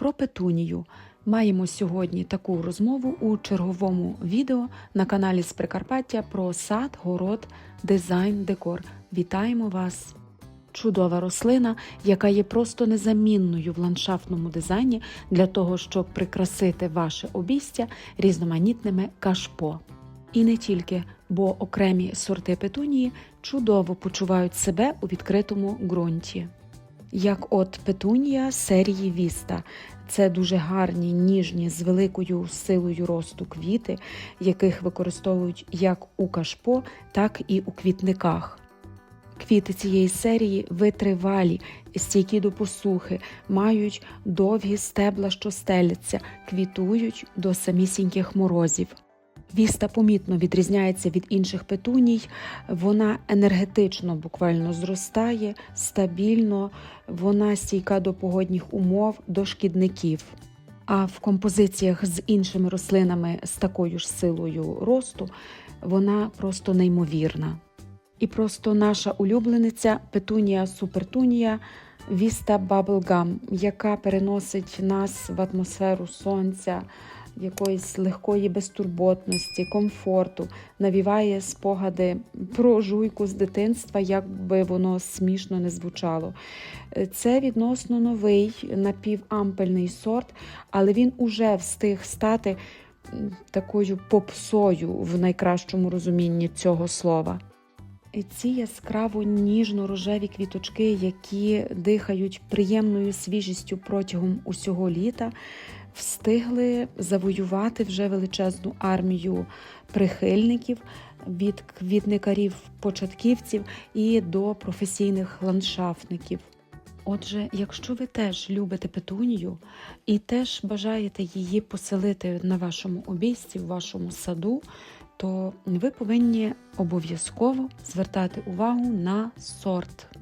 Про петунію. Маємо сьогодні таку розмову у черговому відео на каналі з Прикарпаття про сад, город, дизайн, декор. Вітаємо вас! Чудова рослина, яка є просто незамінною в ландшафтному дизайні для того, щоб прикрасити ваше обійстя різноманітними кашпо. І не тільки, бо окремі сорти петунії чудово почувають себе у відкритому ґрунті. Як от петунія серії Віста. Це дуже гарні, ніжні, з великою силою росту квіти, яких використовують як у кашпо, так і у квітниках. Квіти цієї серії витривалі, стійкі до посухи, мають довгі стебла, що стеляться, квітують до самісіньких морозів. Віста помітно відрізняється від інших петуній, вона енергетично буквально зростає, стабільно, вона стійка до погодних умов, до шкідників. А в композиціях з іншими рослинами з такою ж силою росту вона просто неймовірна. І просто наша улюблениця петунія супертунія Віста Bubblegum, яка переносить нас в атмосферу сонця, якоїсь легкої безтурботності, комфорту, навіває спогади про жуйку з дитинства, як би воно смішно не звучало. Це відносно новий напівампельний сорт, але він уже встиг стати такою попсою в найкращому розумінні цього слова. Ці яскраво ніжно-рожеві квіточки, які дихають приємною свіжістю протягом усього літа, встигли завоювати вже величезну армію прихильників від квітникарів-початківців і до професійних ландшафтників. Отже, якщо ви теж любите петунію і теж бажаєте її поселити на вашому обійсті, в вашому саду, то ви повинні обов'язково звертати увагу на сорт.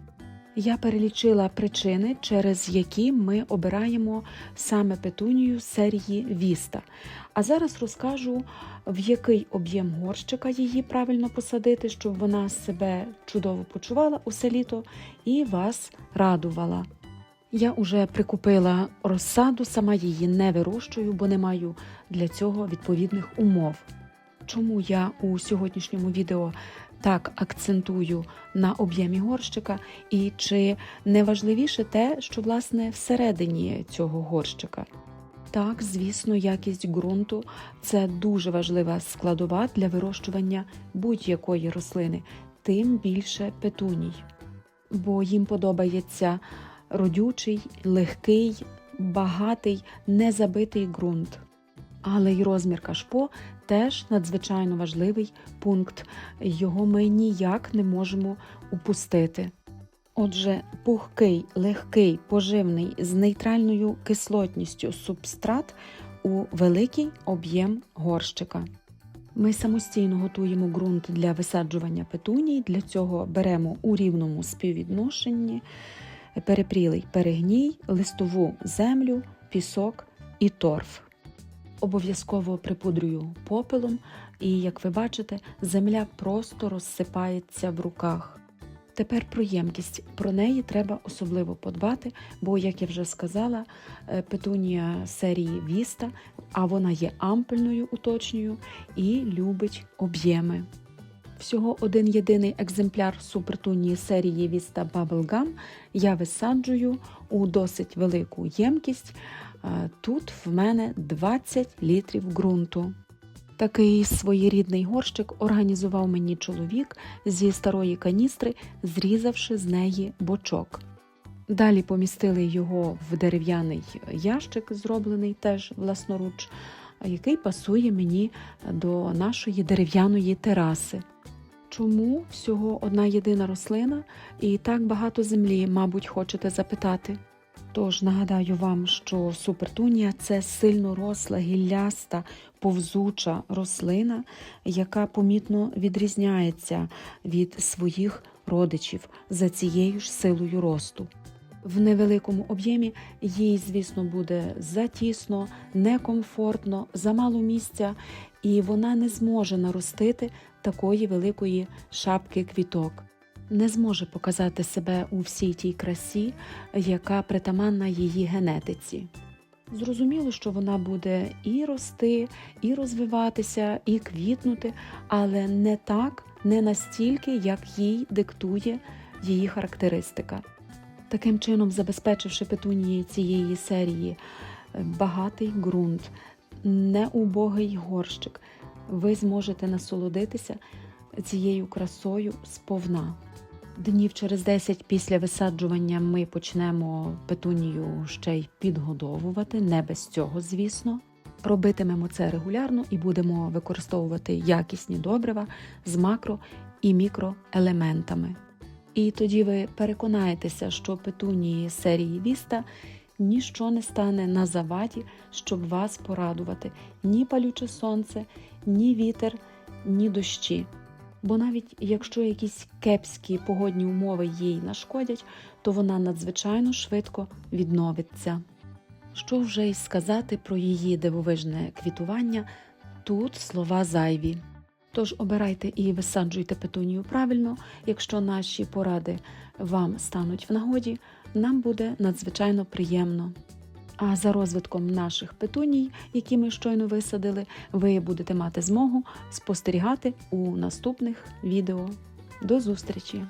Я перелічила причини, через які ми обираємо саме петунію серії Віста. А зараз розкажу, в який об'єм горщика її правильно посадити, щоб вона себе чудово почувала усе літо і вас радувала. Я вже прикупила розсаду, сама її не вирощую, бо не маю для цього відповідних умов. Чому я у сьогоднішньому відео так акцентую на об'ємі горщика, і чи не важливіше те, що власне всередині цього горщика? Так, звісно, якість ґрунту це дуже важлива складова для вирощування будь-якої рослини, тим більше петуній, бо їм подобається родючий, легкий, багатий, незабитий ґрунт. Але й розмір кашпо теж надзвичайно важливий пункт, його ми ніяк не можемо упустити. Отже, пухкий, легкий, поживний з нейтральною кислотністю субстрат у великий об'єм горщика. Ми самостійно готуємо ґрунт для висаджування петуній, для цього беремо у рівному співвідношенні перепрілий перегній, листову землю, пісок і торф. Обов'язково припудрюю попелом, і, як ви бачите, земля просто розсипається в руках. Тепер про ємкість. Про неї треба особливо подбати, бо, як я вже сказала, петунія серії Віста, а вона є ампельною уточнюю і любить об'єми. Всього один єдиний екземпляр супертунії серії Vista Bubblegum я висаджую у досить велику ємкість. Тут в мене 20 літрів ґрунту. Такий своєрідний горщик організував мені чоловік зі старої каністри, зрізавши з неї бочок. Далі помістили його в дерев'яний ящик, зроблений теж власноруч, який пасує мені до нашої дерев'яної тераси. Чому всього одна єдина рослина і так багато землі, мабуть, хочете запитати? Тож нагадаю вам, що супертунія це сильно росла, гілляста, повзуча рослина, яка помітно відрізняється від своїх родичів за цією ж силою росту. В невеликому об'ємі їй, звісно, буде затісно, некомфортно, замало місця, і вона не зможе наростити такої великої шапки квіток не зможе показати себе у всій тій красі, яка притаманна її генетиці. Зрозуміло, що вона буде і рости, і розвиватися, і квітнути, але не так, не настільки, як їй диктує її характеристика. Таким чином, забезпечивши петунії цієї серії е, багатий ґрунт, неубогий горщик, ви зможете насолодитися цією красою сповна. Днів через 10 після висаджування ми почнемо петунію ще й підгодовувати, не без цього, звісно. Робитимемо це регулярно і будемо використовувати якісні добрива з макро і мікроелементами. І тоді ви переконаєтеся, що петунії серії Віста ніщо не стане на заваді, щоб вас порадувати ні палюче сонце, ні вітер, ні дощі. Бо навіть якщо якісь кепські погодні умови їй нашкодять, то вона надзвичайно швидко відновиться. Що вже й сказати про її дивовижне квітування, тут слова зайві. Тож обирайте і висаджуйте петунію правильно, якщо наші поради вам стануть в нагоді, нам буде надзвичайно приємно. А за розвитком наших петуній, які ми щойно висадили, ви будете мати змогу спостерігати у наступних відео. До зустрічі!